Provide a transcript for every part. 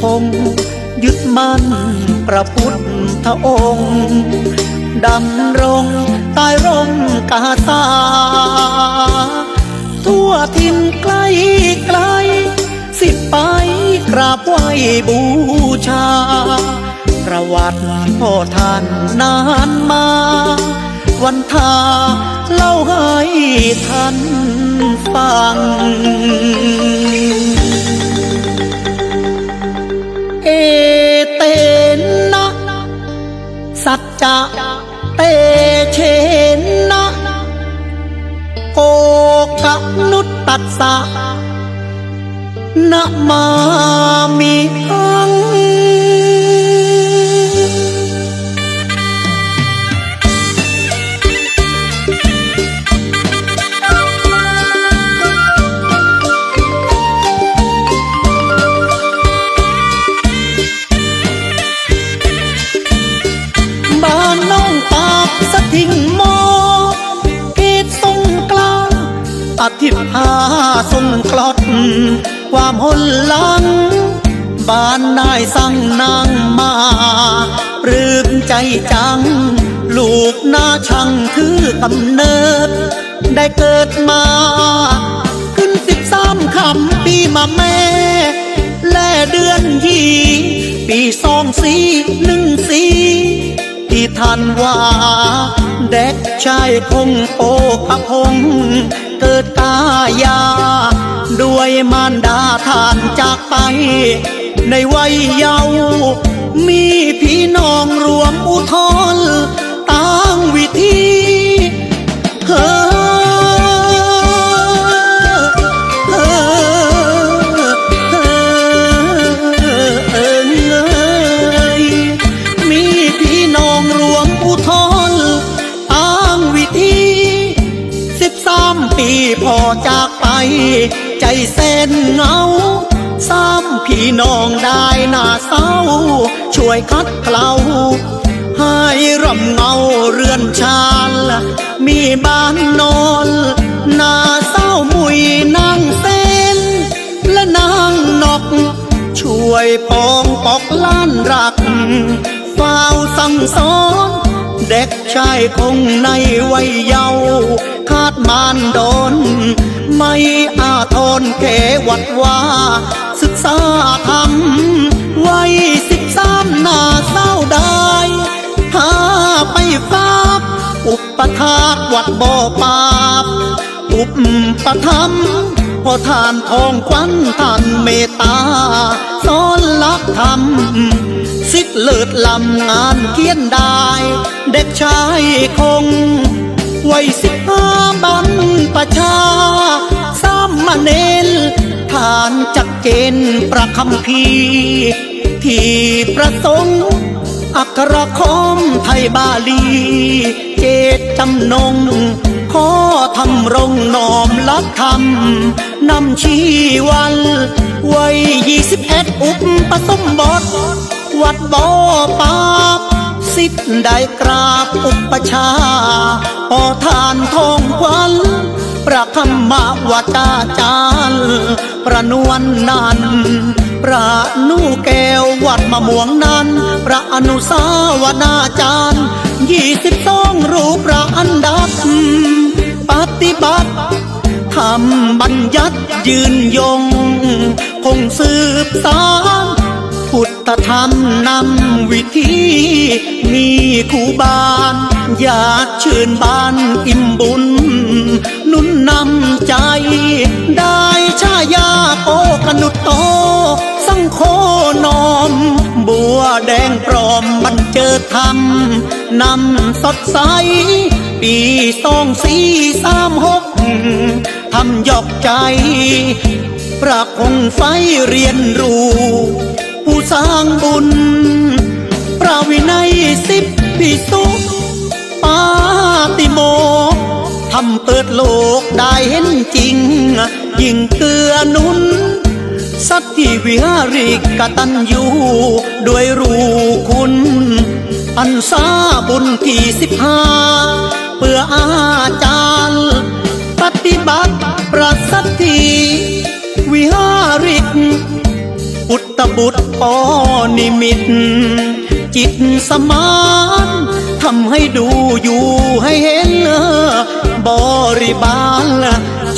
คง ยึดมั่นประพุทธองค์ ดำรงใต้ร่มกาสาทั่วทินไกลไกล สิบไปกราบไหวบูชา ประวัติพ่อท่านนานมา วันทาเล่าให้ท่านฟัง เอเตนะสัจจะเตเชนะโกกนุตตัสสะนะมามี น้องปากสะทิ้งมอเกตทรงกลางอธิภาทรงกลอด ความหนหลัง บ้านนายสั่งนางมาปลื้มใจจัง ลูกหน้าช่างคือกำเนิด ได้เกิดมา ขึ้นสิบสามคำปีมาแม่ และเดือนยีปีสองสี่หนึ่งสี่ ที่ท่านว่าเด็กชายคงโอภพงเกิดตายา ด้วยมารดาท่านจากไป ในวัยเยาว์มีพี่ พ่อจากไป ใจเส้นเหงาสามพี่น้องได้หน้าเศร้า ช่วยคัดเกลาให้ร่มเงาเรือนชาล มีบ้านนอนหน้าเศร้ามุยนางเส้น และนางนก ช่วยปองปอกล้านรักเฝ้าสั่งสอน เด็กชายคงในวัยเยาว์คาดมานโดน ไม่อาทนเขวัดว่าศึกษาธรรมวัยสิบสามนาเศร้าได้พาไปฟาบอุปถาวัดบ่อปาบอุปปธรรมพอทานทองควันท่านเมตตาสอนลักธรรม สิทธิ์เลิศลำงานเขียนได้ เด็กชายคง วัยสิบห้าบันประชา สามมาเนนทานจักเกณฑ์ประคำพีที่ประสงค์อักระคมไทยบาลี เจตจำนง ขอทำรงนอมลักธรรมนำชีวัน วัยยี่สิบเอ็ดอุปสมบท วัดบ่อปาบสิทธิ์ได้กราบอุปชาพอทานทองควันประคำมาวาจาจารประนวลนันพระนูแก้ววัดมะม่วงนั้น พระอนุสาวนาจารย์ยี่สิบสองรูปพระอันดับ ปฏิบัติทำบัญญัติยืนยง คงสืบสา ครูบาลอยากเชิญบ้านอิ่มบุญ นุ่นนำใจ ได้ชายาโปกนุตโต สังโคนอม บัวแดงปลอมบันเจอธรรมนำสดใส ปีสองสี่สามหกทำยอกใจ ประคงไฟเรียนรู้ ผู้สร้างบุญพระวินัยสิบ พิสุปาติโมทำเปิดโลกได้เห็นจริง ยิ่งเกื้อนุน สัตถิวิหาริกกตัญญูด้วยรู้คุณ อันซาบุญที่สิบห้าเพื่ออาจารย์ ปฏิบัติประสัทธีวิหาริก อุตตบุตรอนิมิต จิตสมานทำให้ดูอยู่ให้เห็นบริบาล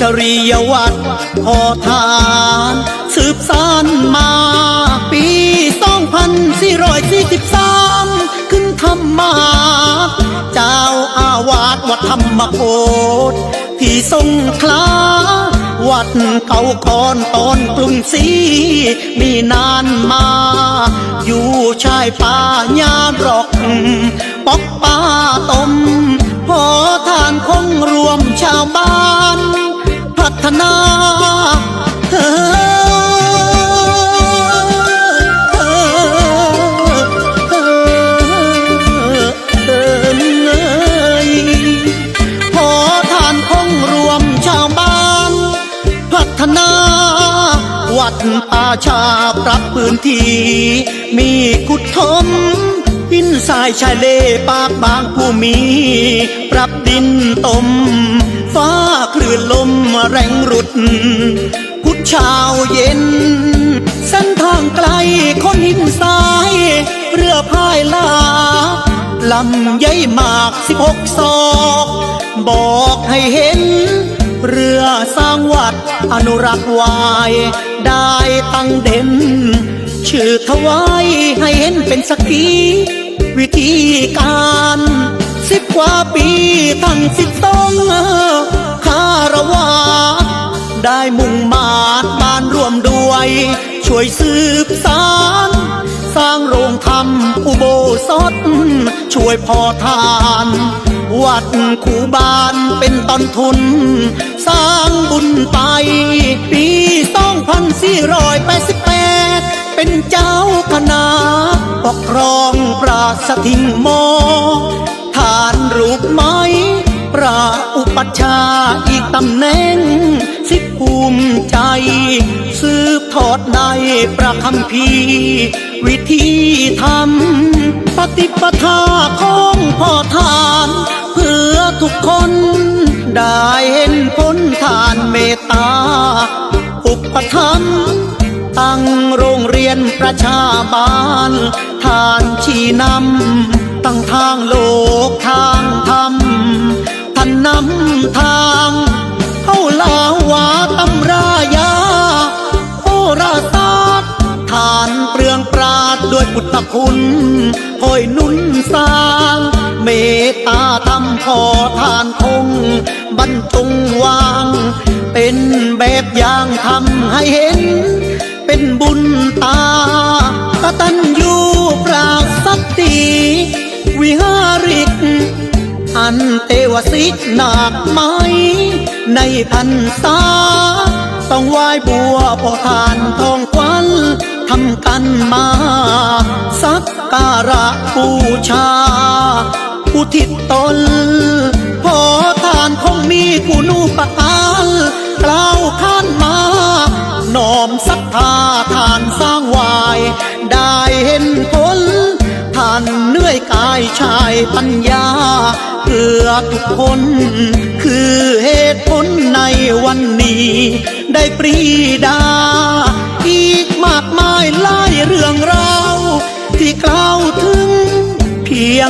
จริยวัตรพอทาน สืบสานมา ปี2443ขึ้นธรรมา เจ้าอาวาสวัดธรรมโคตที่ทรงคลา วัดเขาคอนตอนกรุงศรีมีนานมา อยู่ชายป่าญามรอกปอกป่าต้มพอทานคงรวมชาวบ้าน พัฒนาเธอ ป่าชาปรับพื้นที่ มีกุดทมหินทรายชายเลปากบางผู้มี ปรับดินตม ฟ้าคลื่นลมแรงรุด พุธเช้าเย็น เส้นทางไกลคนหินทราย เรือพายลาลำใหญ่มากสิบหกศอก บอกให้เห็น เรือสร้างวัดอนุรักษ์ไว้ได้ตั้งเด่น ชื่อถวายให้เห็นเป็นสักทีวิธีการสิบกว่าปีทั้งสิบต้องคารวะได้มุ่งมาดบานร่วมด้วย ช่วยสืบสารสร้างโรงธรรมอุโบสถ ช่วยพอทาน วัดคูบานเป็นต้นทุน สร้างบุญไป ปี2488เป็นเจ้าคณะปกครองปราสทิงหมอฐานรูปไม้พระอุปัชฌาย์อีกตำแหน่งสิบภูมิใจ สืบทอดในประคำพีวิธีทำปฏิปทาของพ่อทาน ทุกคน ได้เห็นผลทานเมตตา อุปถัมภ์ตั้งโรงเรียนประชาบาล ทานชี้นำตั้งทางโลกทางธรรมท่านนำทางเข้าลาวาตำรายาโอราศาสตร์ทานเปลืองปราดด้วยพุทธคุณคอยนุนสร้าง เมตตาธรรมพอทานคงบรรจงวาง เป็นแบบอย่างทำให้เห็น เป็นบุญตากตัญญูปราศสัตติวิหาริก อันเตวสิกหนักไหม ในพันษาต้องไหว้บัวพอทานทองควันทำกันมา สักการะบูชา อุทิศตนพอทานคงมีคุณูปการกล่าวขานมาน้อมศรัทธาทานสร้างวาย ได้เห็นผลท่านเหนื่อยกายชายปัญญาเพื่อทุกคน คือเหตุผลในวันนี้ ได้ปรีดา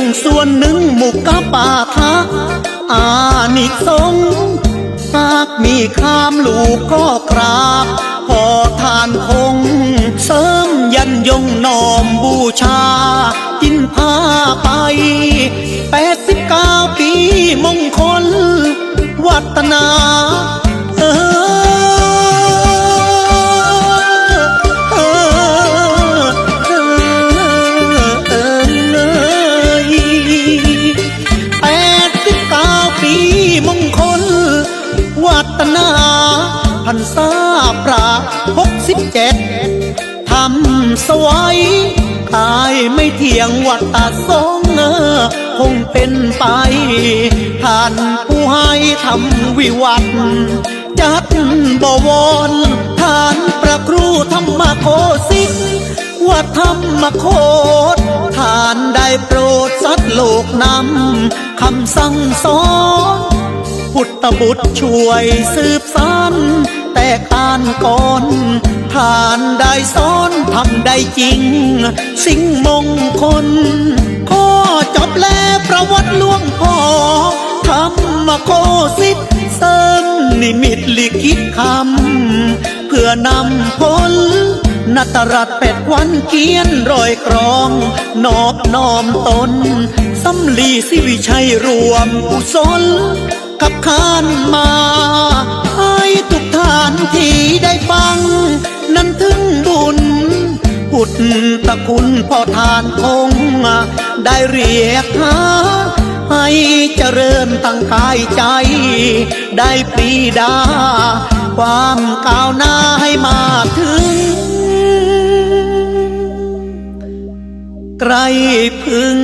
งส่วนหนึ่งหมุกกะปาทะอานิสงส์หากมีข้ามลูกก็กราบ พอทานคง เสริมยันยงนอ พันษาพระหกสิบเจ็ดทำสวยกายไม่เที่ยงวัดตาสงเออคงเป็นไป ท่านผู้ให้ทำวิวัฒจัดบวรท่านประครูธรรมโคสิทว่าธรรมโคตทานได้โปรดสัตว์โลกนำคำสั่งสอนพุทธบุตรช่วยสืบสาน แต่การก่อนทานได้สอนทำได้จริง สิ่งมงคลข้อจบแลประวัติล่วงพ่อทำมาโคสิทธิ์เสริมนิมิตลิขิตคำเพื่อนำผลนัตรัตแปดวันเกียนรอยกรอง นอบน้อมตนสำลีสิวิชัยรวมกุศลกับขานมาานที่ได้ฟัง นั้นถึงบุญพุทธคุณพ่อทานคงได้เรียกหาให้เจริญตั้งกายใจ ได้ปรีดา ความก้าวหน้าให้มาถึงไกรพึง